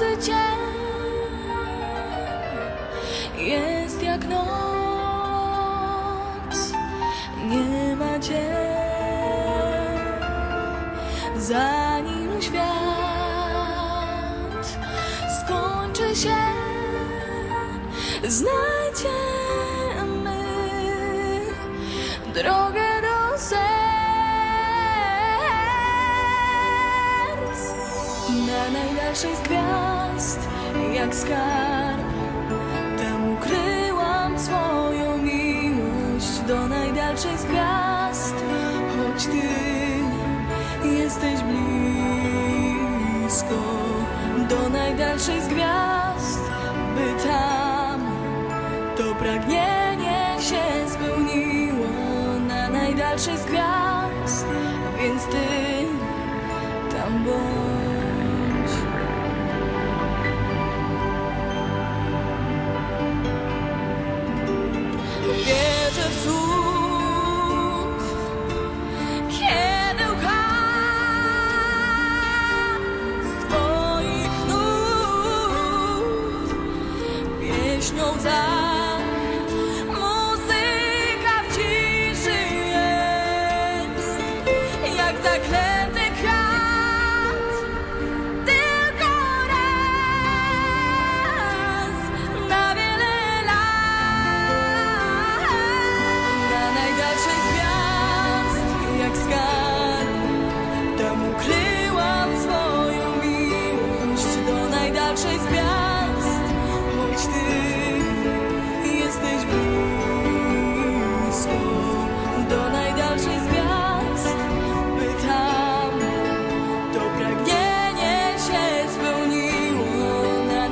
Każdy dzień jest jak noc, nie ma dzień, zanim świat skończy się, znajdziemy drogę do serc. Na najdalszej z gwiazd, jak skarb, tam ukryłam swoją miłość do najdalszej z gwiazd, choć ty jesteś blisko do najdalszej z gwiazd, by tam to pragnienie się spełniło na najdalszej z gwiazd, więc ty tam bądź. Wierzę w cud, kiedy łkam z twoich nut pieśnią za muzyka w ciszy jest, jak zaklęty